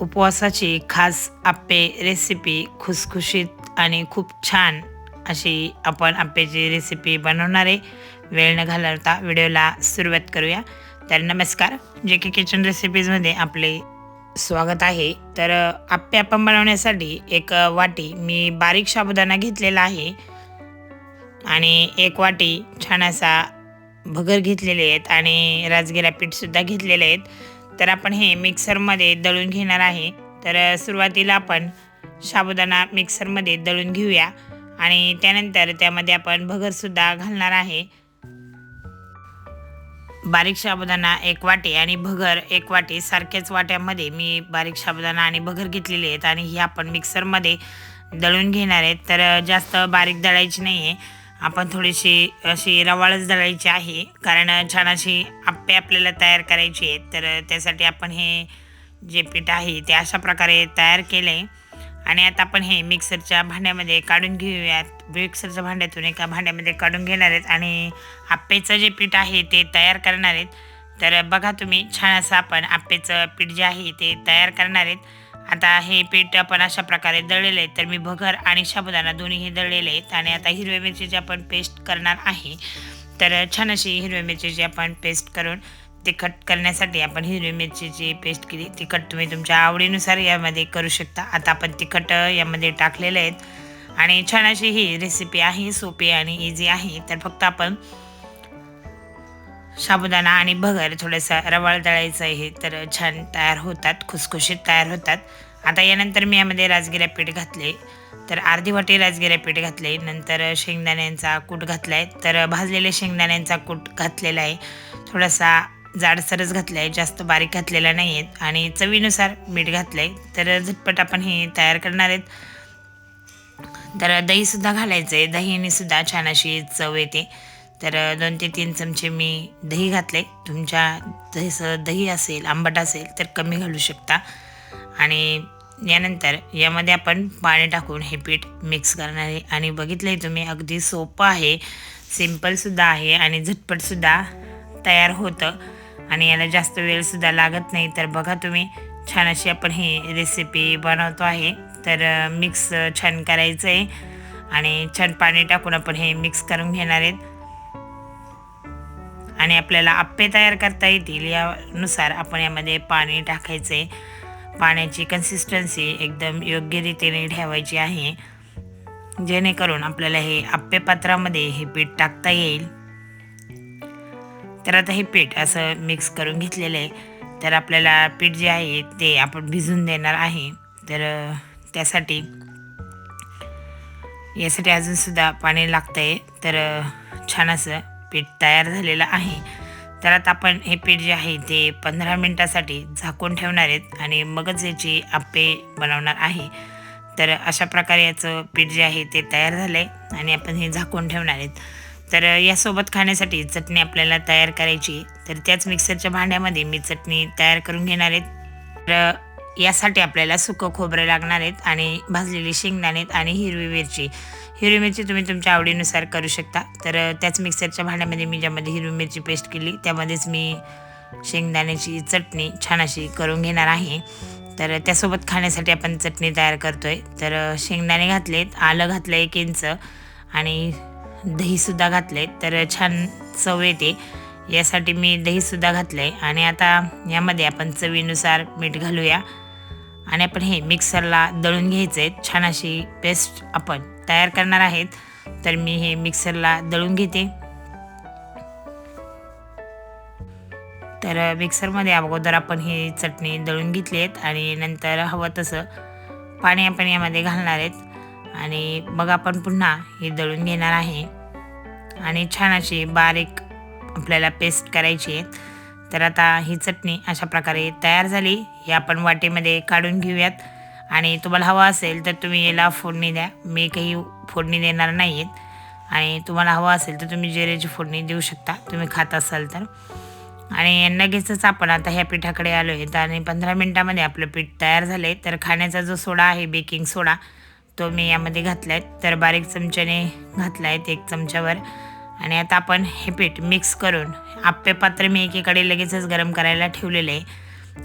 उपवासाची खास आप्पे रेसिपी खुसखुशीत आणि खूप छान अशी आपण आप्पेची रेसिपी बनवणार आहे. वेळ न घालवता व्हिडिओला सुरुवात करूया. तर नमस्कार जे के किचन रेसिपीजमध्ये आपले स्वागत आहे. तर आप्पे आपण बनवण्यासाठी एक वाटी मी बारीक साबुदाणा घेतलेला आहे. आणि एक वाटी छान असा भगर घेतलेले आहेत आणि राजगिरा पीठसुद्धा घेतलेले आहेत. तर आपण हे मिक्सरमध्ये दळून घेणार आहे. तर सुरुवातीला आपण साबुदाणा मिक्सरमध्ये दळून घेऊया आणि त्यानंतर त्यामध्ये आपण भगरसुद्धा घालणार आहे. बारीक साबुदाणा एक वाटी आणि भगर एक वाटी सारख्याच वाट्यामध्ये मी बारीक साबुदाणा आणि भगर घेतलेले आहेत आणि ही आपण मिक्सरमध्ये दळून घेणार आहेत. तर जास्त बारीक दळायची नाही आहे आपण थोडीशी अशी रवाळच दळायची आहे. कारण छान अशी आप्पे आपल्याला तयार करायची आहेत. तर त्यासाठी आपण हे जे पीठ आहे ते अशा प्रकारे तयार केलं आहे आणि आता आपण हे मिक्सरच्या भांड्यामध्ये काढून घेऊयात. मिक्सरच्या भांड्यातून एका भांड्यामध्ये काढून घेणार आहेत. आणि आप्पेचं जे पीठ आहे ते तयार करणार आहेत. तर बघा तुम्ही छान असं आपण आप्पेचं पीठ जे आहे ते तयार करणार आहेत. आता हे पीठ आपण अशा प्रकारे दळलेलं आहे. तर मी भगर आणि साबुदाणा दोन्हीही दळलेले आहेत आणि आता हिरव्या मिरचीची आपण पेस्ट करणार आहे. तर छान अशी हिरव्या मिरचीची आपण पेस्ट करून तिखट करण्यासाठी आपण हिरवी मिरचीची पेस्ट केली. तिखट तुम्ही तुमच्या आवडीनुसार यामध्ये करू शकता. आता आपण तिखट यामध्ये टाकलेले आहेत. आणि छान अशी ही रेसिपी आहे सोपी आणि इझी आहे. तर फक्त आपण साबुदाणा आणि भगर थोडंसं रवाळ दळायचं आहे. तर छान तयार होतात खुसखुशीत तयार होतात. आता यानंतर मी यामध्ये राजगिरा पीठ घातले. तर अर्धी वाटी राजगिरा पीठ घातले. नंतर शेंगदाण्यांचा कूट घातला आहे तर भाजलेले शेंगदाण्यांचा कूट घातलेला आहे. थोडासा जाडसरच घातला आहे जास्त बारीक घातलेला नाही आहेत आणि चवीनुसार मीठ घातलं आहे तर झटपट आपण हे तयार करणार आहेत. तर दहीसुद्धा घालायचं आहे दहीनेसुद्धा छान अशी चव येते. तर दोन ते तीन चमचे मी दही घातले. तुमच्या जसं दही असेल आंबट असेल तर कमी घालू शकता. आणि यानंतर यामध्ये आपण पाणी टाकून हे पीठ मिक्स करणार आहे. आणि बघितलं आहे तुम्ही अगदी सोपं आहे. सिम्पलसुद्धा आहे आणि झटपटसुद्धा तयार होतं. आणि याला जास्त वेळसुद्धा लागत नाही. तर बघा तुम्ही छान अशी आपण ही रेसिपी बनवतो आहे. तर मिक्स छान करायचं आहे आणि छान पाणी टाकून आपण हे मिक्स करून घेणार आहेत. आणि आपल्याला आप्पे तयार करता येतील यानुसार आपण यामध्ये पाणी टाकायचं. आहे पाण्याची कन्सिस्टन्सी एकदम योग्य रीतीने ठेवायची आहे. जेणेकरून आपल्याला हे आप्पे पात्रामध्ये हे पीठ टाकता येईल. तर आता हे पीठ असं मिक्स करून घेतलेलं आहे. तर आपल्याला पीठ जे आहे ते आपण भिजून देणार आहे. तर त्यासाठी यासाठी अजूनसुद्धा पाणी लागतं आहे तर छान असं पीठ तयार झालेलं आहे. तर आता आपण हे पीठ जे आहे ते पंधरा मिनटासाठी झाकून ठेवणार आहेत आणि मगच याची आप्पे बनवणार आहे. तर अशा प्रकारे याचं पीठ जे आहे ते तयार झालं आहे आणि आपण हे झाकून ठेवणार आहेत. तर यासोबत खाण्यासाठी चटणी आपल्याला तयार करायची तर त्याच मिक्सरच्या भांड्यामध्ये मी चटणी तयार करून घेणार आहेत तर यासाठी आपल्याला सुकं खोबरं लागणार आहेत आणि भाजलेली शेंगदाणे आणि हिरवी मिरची. हिरवी मिरची तुम्ही तुमच्या आवडीनुसार करू शकता. तर त्याच मिक्सरच्या भांड्यामध्ये मी ज्यामध्ये हिरवी मिरची पेस्ट केली त्यामध्येच मी शेंगदाण्याची चटणी छान अशी करून घेणार आहे. तर त्यासोबत खाण्यासाठी आपण चटणी तयार करतो आहे तर शेंगदाणे घातलेत आलं घातलं एक इंच आणि दहीसुद्धा घातलं आहे तर छान चव येते. यासाठी मी दहीसुद्धा घातलं आहे आणि आता यामध्ये आपण चवीनुसार मीठ घालूया. आणि आपण हे मिक्सरला दळून घ्यायचे. आहेत छान अशी पेस्ट आपण तयार करणार आहेत. तर मी हे मिक्सरला दळून घेते. तर मिक्सरमध्ये अगोदर आपण ही चटणी दळून घेतली आहेत आणि नंतर हवं तसं पाणी आपण यामध्ये घालणार आहेत. आणि मग आपण पुन्हा ही दळून घेणार आहे. आणि छान अशी बारीक आपल्याला पेस्ट करायची आहे. तर आता ही चटणी अशा प्रकारे तयार झाली. ही आपण वाटीमध्ये काढून घेऊयात. आणि तुम्हाला हवा असेल तर तुम्ही याला फोडणी द्या. मी काही फोडणी देणार नाही आहेत आणि तुम्हाला हवं असेल तर तुम्ही जिरेची फोडणी देऊ शकता. तुम्ही खात असाल तर. आणि लगेचच आपण. आता ह्या पिठाकडे आलो आहेत आणि पंधरा मिनटामध्ये आपलं पीठ तयार झालं आहे तर खाण्याचा जो सोडा आहे बेकिंग सोडा तो मी यामध्ये घातला आहे तर बारीक चमच्याने घातला आहे एक चमच्यावर. आणि आता आपण हे पीठ मिक्स करून आप्पे पात्र मी एकीकडे लगेचच गरम करायला ठेवलेलं आहे.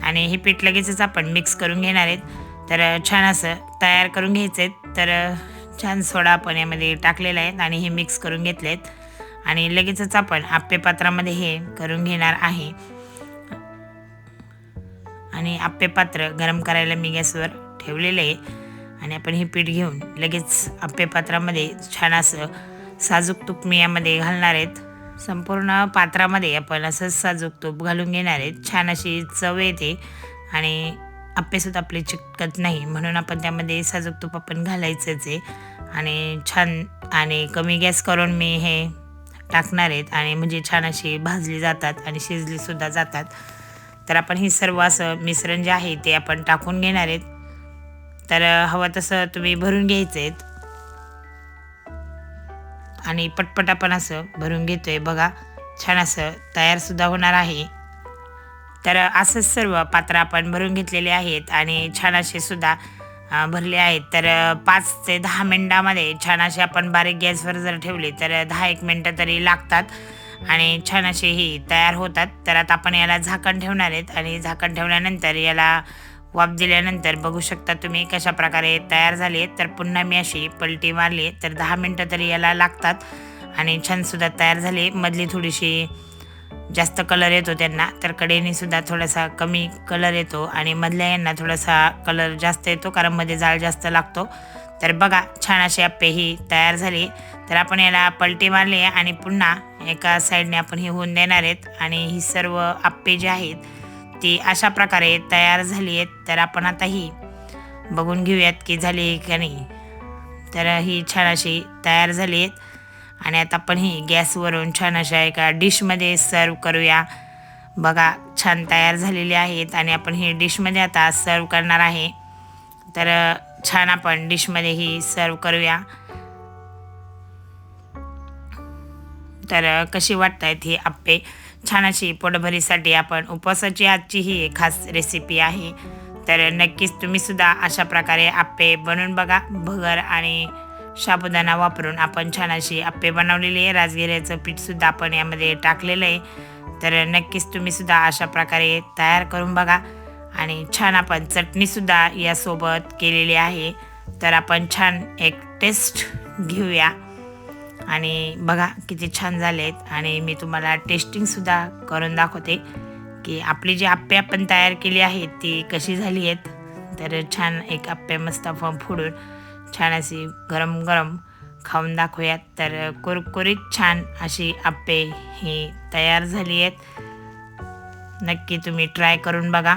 आणि हे पीठ लगेचच आपण मिक्स करून घेणार आहेत. तर छान असं तयार करून घ्यायचं आहेत. तर छान सोडा आपण यामध्ये टाकलेला आहे आणि हे मिक्स करून घेतले आहेत. आणि लगेचच आपण आप्पे पात्रामध्ये हे करून घेणार आहे. आणि आप्पे पात्र गरम करायला मी गॅसवर ठेवलेलं आहे. आणि आपण हे पीठ घेऊन लगेच आप्पे पात्रामध्ये छान असं साजूक तूप मी यामध्ये घालणार आहेत. संपूर्ण पात्रामध्ये आपण असं साजूक तूप घालून घेणार आहेत. छान अशी चव येते आणि आप्पेसुद्धा आपले चिकटत नाही. म्हणून आपण त्यामध्ये साजूक तूप आपण घालायचंच आहे. आणि छान आणि कमी गॅस करून मी हे टाकणार आहेत. आणि म्हणजे छान अशी भाजली जातात आणि शिजलीसुद्धा जातात. तर आपण हे सर्व असं मिश्रण जे आहे ते आपण टाकून घेणार आहेत. तर हवं तसं तुम्ही भरून घ्यायचं आहेत. आणि पटपट आपण असं भरून घेतोय. बघा छान असं तयारसुद्धा होणार आहे. तर असंच सर्व पात्र आपण भरून घेतलेले आहेत आणि छान असे सुद्धा भरले आहेत. तर पाच ते दहा मिनटामध्ये छान असे आपण बारीक गॅसवर जर ठेवले तर दहा एक मिनटं तरी लागतात आणि छान असे ही तयार होतात. तर आता आपण याला झाकण ठेवणार आहेत आणि झाकण ठेवल्यानंतर याला वाफ दिल्यानंतर बघू शकता तुम्ही कशा प्रकारे तयार झाले तर पुन्हा मी अशी पलटी मारली तर दहा मिनटं तरी याला लागतात आणि छानसुद्धा तयार झाले मधली थोडीशी जास्त कलर येतो त्यांना. तर कडेनीसुद्धा थोडासा कमी कलर येतो आणि मधल्या यांना थोडासा कलर जास्त येतो कारण मध्ये जाळ जास्त लागतो. तर बघा छान असे आप्पे ही तयार झाली तर आपण याला पलटी मारली आणि पुन्हा एका साईडने आपण हे होऊन देणार आहेत. आणि ही सर्व आप्पे जे आहेत ती अशा प्रकारे तयार झाली आहेत. तर आपण आता ही बघून घेऊयात की झाली का नाही. तर ही छान अशी तयार झाली आहेत. आणि आता आपण ही गॅसवरून छान अशा एका डिशमध्ये सर्व करूया. बघा छान तयार झालेली आहेत आणि आपण ही डिशमध्ये आता सर्व करणार आहे. तर छान आपण डिशमध्ये ही सर्व करूया. तर कशी वाटत आहेत ही आप्पे? छान अशी पोटभरीसाठी आपण उपवासाची आजची ही खास रेसिपी आहे. तर नक्कीच तुम्हीसुद्धा अशा प्रकारे आप्पे बनवून बघा. भगर आणि साबुदाणा वापरून आपण छान अशी आप्पे बनवलेली आहे. राजगिऱ्याचं पीठसुद्धा आपण यामध्ये टाकलेलं आहे. तर नक्कीच तुम्हीसुद्धा अशा प्रकारे तयार करून बघा. आणि छान आपण चटणीसुद्धा यासोबत केलेली आहे. तर आपण छान एक टेस्ट घेऊया. आणि बघा किती छान झाले आहेत आणि मी तुम्हाला टेस्टिंगसुद्धा करून दाखवते की आपली जी आप्पे आपण तयार केली आहेत ती कशी झाली आहेत. तर छान एक आप्पे मस्त आपण फोडून छान अशी गरम गरम खाऊन दाखवूयात. तर कुरकुरीत छान अशी आप्पे ही तयार झाली आहेत. नक्की तुम्ही ट्राय करून बघा.